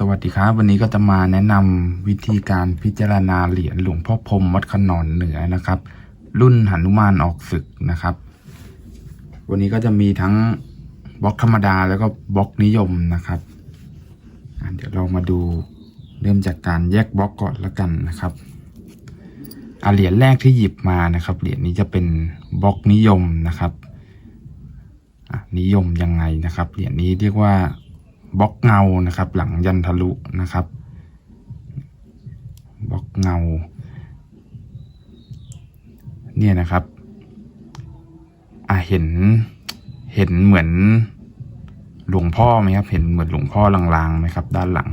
สวัสดีครับ วันนี้ก็จะมาแนะนำวิธีการพิจารณาเหรียญหลวงพ่อพรมวัดขนอนเหนือนะครับ รุ่นหนุมานออกศึกนะครับ วันนี้ก็จะมีทั้งบล็อกธรรมดาแล้วก็บล็อกนิยมนะครับเดี๋ยวเรามาดูเริ่มจากการแยกบล็อกก่อนละกันนะครับเหรียญแรกที่หยิบมานะครับเหรียญนี้จะเป็นบล็อกนิยมนะครับนิยมยังไงนะครับเหรียญนี้เรียกว่า บล็อกเงานะครับ หลังยันทะลุนะครับบล็อกเงา เนี่ยนะครับ อะเห็นเห็นเหมือนหลวงพ่อไหมครับ เห็นเหมือนหลวงพ่อลางๆไหมครับ ด้านหลัง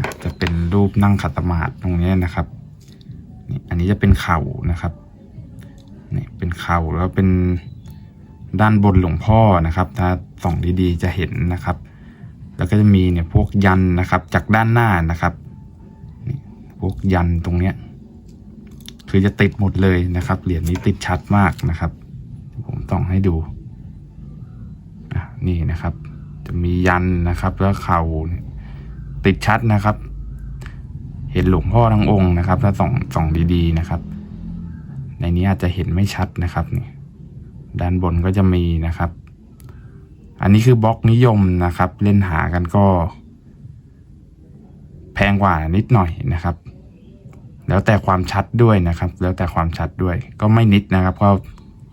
ะจะเป็นรูปนั่งขัดสมาธิตรงนี้นะครับนี่อันนี้จะเป็นเข่านะครับนี่เป็นเข่าแล้วเป็นด้านบนหลวงพ่อนะครับ ถ้าส่องดีๆจะเห็นนะครับ แล้วก็จะมีเนี่ยพวกยันนะครับจากด้านหน้านะครับพวกยันตรงเนี้ยคือจะติดหมดเลยนะครับเหรียญนี้ติดชัดมากนะครับ ผมต้องให้ดูนี่นะครับ จะมียันนะครับแล้วเข่าติดชัดนะครับ เห็นหลวงพ่อทั้งองค์นะครับ ถ้าส่องส่องดีๆนะครับ ในนี้อาจจะเห็นไม่ชัดนะครับนี่ด้านบนก็จะมีนะครับ อันนี้คือบล็อกนิยมนะครับ เล่นหากันก็ แพงกว่านิดหน่อยนะครับ แล้วแต่ความชัดด้วยนะครับ แล้วแต่ความชัดด้วย ก็ไม่นิดนะครับ ก็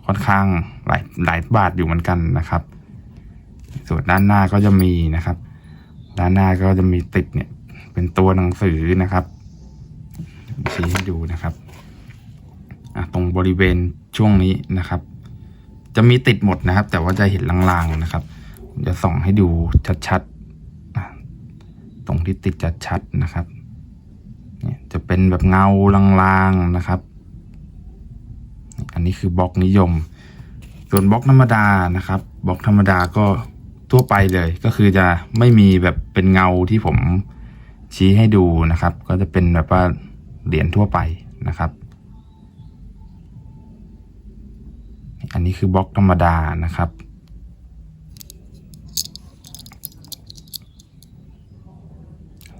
ค่อนข้างหลายหลายบาทอยู่เหมือนกันนะครับ ส่วนด้านหน้าก็จะมีนะครับ ด้านหน้าก็จะมีติดเนี่ย เป็นตัวหนังสือนะครับชี้ให้ดูนะครับตรงบริเวณช่วงนี้นะครับ จะมีติดหมดนะครับ แต่ว่าจะเห็นลางๆนะครับ จะส่องให้ดูชัดๆ ตรงที่ติดชัดๆนะครับเนี่ยจะเป็นแบบเงาลางๆนะครับ อันนี้คือบล็อกนิยม ส่วนบล็อกธรรมดานะครับบล็อกธรรมดาก็ทั่วไปเลยก็คือจะไม่มีแบบเป็นเงาที่ผมชี้ให้ดูนะครับ ก็จะเป็นแบบว่าเหรียญทั่วไปนะครับ อันนี้คือบล็อกธรรมดานะครับ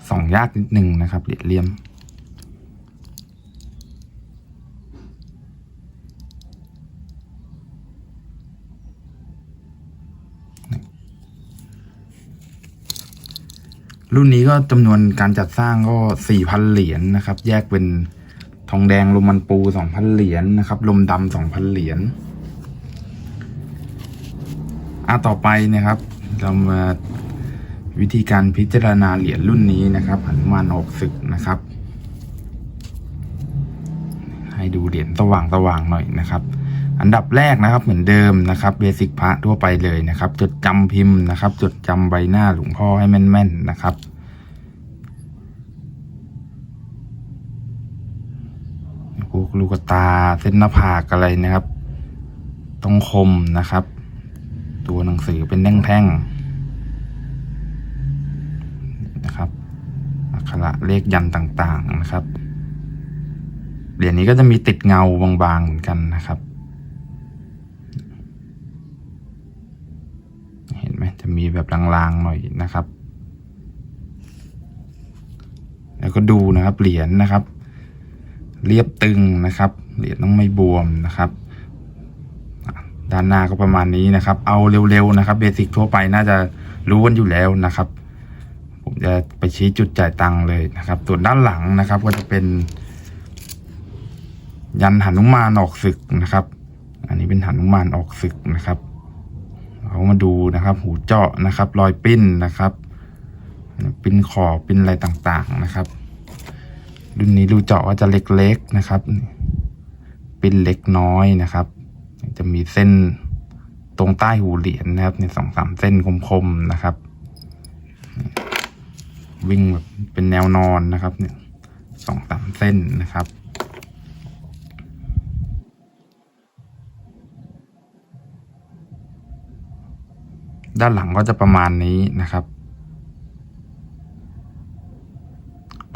ส่อง ยากนิดนึงนะครับเหรียญเลี่ยม รุ่นนี้ก็จำนวนการจัดสร้างก็สี่พันเหรียญนะครับ แยกเป็นทองแดงลมมันปูสองพันเหรียญนะครับ ลมดำสองพันเหรียญอะต่อไปนะครับ เรามา วิธีการพิจารณาเหรียญรุ่นนี้นะครับหนุมานออกศึกนะครับ ให้ดูเหรียญสว่างสว่างหน่อยนะครับ อันดับแรกนะครับเหมือนเดิมนะครับเบสิกพระทั่วไปเลยนะครับ จดจำพิมพ์นะครับ จดจำใบหน้าหลวงพ่อให้แม่นๆนะครับพวกลูกตาเส้นหน้าผากอะไรนะครับ ต้องคมนะครับ ตัวหนังสือเป็นแท่งๆนะครับ อักขระเลขยันต่างๆนะครับ เหรียญนี้ก็จะมีติดเงาบางๆเหมือนกันนะครับ เห็นไหมจะมีแบบลางๆหน่อยนะครับ แล้วก็ดูนะครับเหรียญนะครับ เรียบตึงนะครับ เหรียญต้องไม่บวมนะครับด้านหน้าก็ประมาณนี้นะครับ เอาเร็วๆนะครับ เบสิกทั่วไปน่าจะรู้กันอยู่แล้วนะครับ ผมจะไปชี้จุดจ่ายตังค์เลยนะครับส่วนด้านหลังนะครับ ก็จะเป็น ยันหนุมานออกศึกนะครับ อันนี้เป็นหนุมานออกศึกนะครับเรามาดูนะครับ หูเจาะนะครับ รอยปิ้นนะครับ ปิ้นขอบปิ้นอะไรต่างๆนะครับรุ่นนี้รูเจาะก็จะเล็กๆนะครับ ปิ้นเล็กน้อยนะครับ จะมีเส้นตรงใต้หูเหรียญนะครับเนี่ยสองสามเส้นคมๆนะครับ วิ่งแบบเป็นแนวนอนนะครับเนี่ยสองสามเส้นนะครับด้านหลังก็จะประมาณนี้นะครับ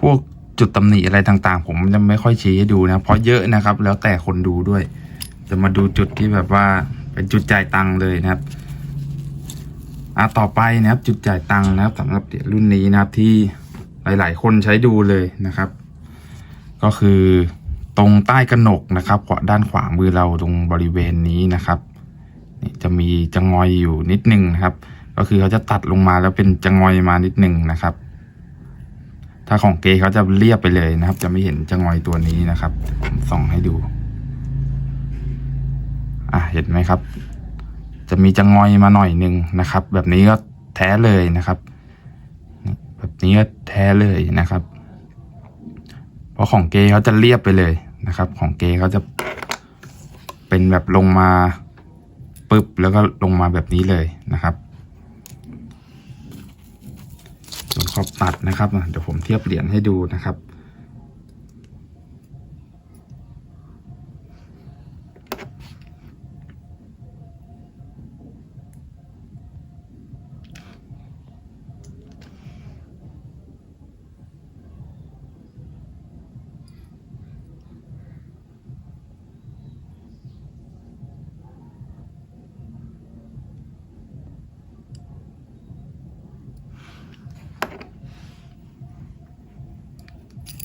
พวกจุดตำหนิอะไรต่างๆ ผมจะไม่ค่อยชี้ให้ดูนะ เพราะเยอะนะครับ แล้วแต่คนดูด้วย จะมาดูจุดที่แบบว่าเป็นจุดจ่ายตังค์เลยนะครับ อะต่อไปนะครับจุดจ่ายตังค์นะครับสำหรับเหรียญรุ่นนี้นะครับที่หลาย ๆ คนใช้ดูเลยนะครับ ก็คือตรงใต้กระหนกนะครับขวาด้านขวามือเราตรงบริเวณนี้นะครับนี่จะมีจะงอยอยู่นิดนึงนะครับ ก็คือเขาจะตัดลงมาแล้วเป็นจะงอยมานิดนึงนะครับ ถ้าของเกย์เขาจะเรียบไปเลยนะครับ จะไม่เห็นจะงอยตัวนี้นะครับผมส่องให้ดู อะเห็นไหมครับ จะมีจะงอยมาหน่อยหนึ่งนะครับ แบบนี้ก็แท้เลยนะครับ แบบนี้ก็แท้เลยนะครับ เพราะของเกย์เขาจะเรียบไปเลยนะครับ ของเกย์เขาจะเป็นแบบลงมาปึ๊บแล้วก็ลงมาแบบนี้เลยนะครับ ส่วนขอบตัดนะครับเดี๋ยวผมเทียบเหรียญให้ดูนะครับ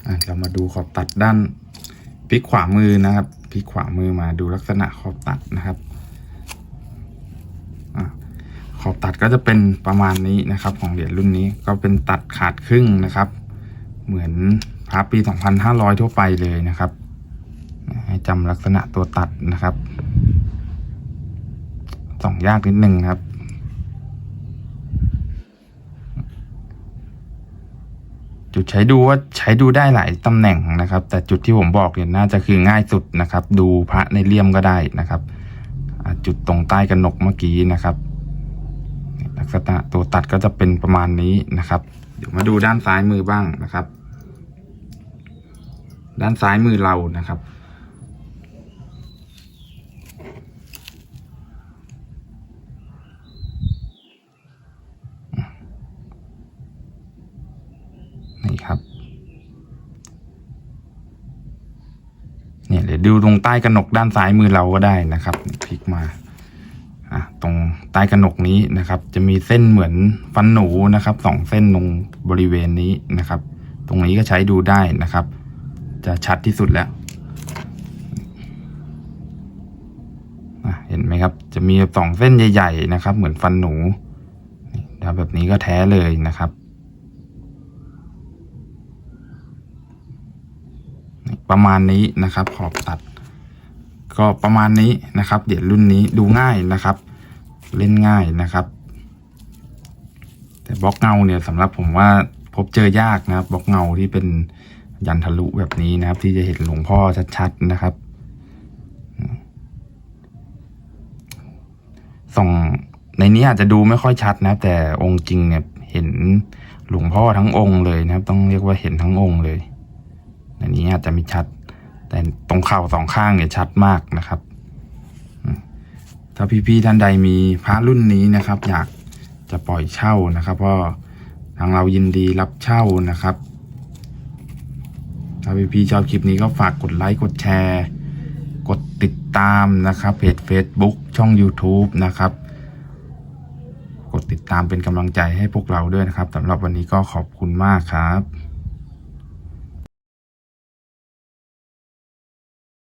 อะ เรามาดูขอบตัดด้านพลิกขวามือนะครับพลิกขวามือมาดูลักษณะขอบตัดนะครับอขอบตัดก็จะเป็นประมาณนี้นะครับ ของเหรียญรุ่นนี้ก็เป็นตัดขาดครึ่งนะครับ เหมือนพระปี 2500 ทั่วไปเลยนะครับ ให้จำลักษณะตัวตัดนะครับส่องยากนิดนึงนะครับ จุ ดใช้ดูว่าใช้ดูได้หลายตำแหน่งนะครับ แต่จุดที่ผมบอกเนี่ยน่าจะคือง่ายสุดนะครับ ดูพระในเลี่ยมก็ได้นะครับ จุดตรงใต้กระหนกเมื่อกี้นะครับลักษณะตัวตัดก็จะเป็นประมาณนี้นะครับ เดี๋ยวมาดูด้านซ้ายมือบ้างนะครับ ด้านซ้ายมือเรานะครับ นี่ครับ เนี่ยเดูตรงใต้กระหนกด้านซ้ายมือเราก็ได้นะครับพลิกมาอะตรงใต้กระหนกนี้นะครับ จะมีเส้นเหมือนฟันหนูนะครับสองเส้นตรงบริเวณนี้นะครับ ตรงนี้ก็ใช้ดูได้นะครับ จะชัดที่สุดแล้วอะเห็นไหมครับ จะมีสองเส้นใหญ่ ๆ นะครับ เหมือนฟันหนูนะแบบนี้ก็แท้เลยนะครับ ประมาณนี้นะครับ ขอบตัด ก็ประมาณนี้นะครับ เดี๋ยวรุ่นนี้ดูง่ายนะครับ เล่นง่ายนะครับ แต่บล็อกเงาเนี่ยสำหรับผมว่าพบเจอยากนะครับบล็อกเงาที่เป็นยันทะลุแบบนี้นะครับ ที่จะเห็นหลวงพ่อชัดๆนะครับส่องในนี้อาจจะดูไม่ค่อยชัดนะครับแต่องค์จริงเนี่ยเห็นหลวงพ่อทั้งองค์เลยนะครับ ต้องเรียกว่าเห็นทั้งองค์เลย อันนี้อาจจะไม่ชัด แต่ตรงเข่าสองข้างเนี่ยชัดมากนะครับ ถ้าพี่ๆท่านใดมีพระรุ่นนี้นะครับ อยากจะปล่อยเช่านะครับก็ทางเรายินดีรับเช่านะครับ ถ้าพี่ๆชอบคลิปนี้ก็ฝากกดไลค์กดแชร์ กดติดตามนะครับเพจ Facebook ช่อง YouTube นะครับกดติดตามเป็นกำลังใจให้พวกเราด้วยนะครับสำหรับวันนี้ก็ขอบคุณมากครับ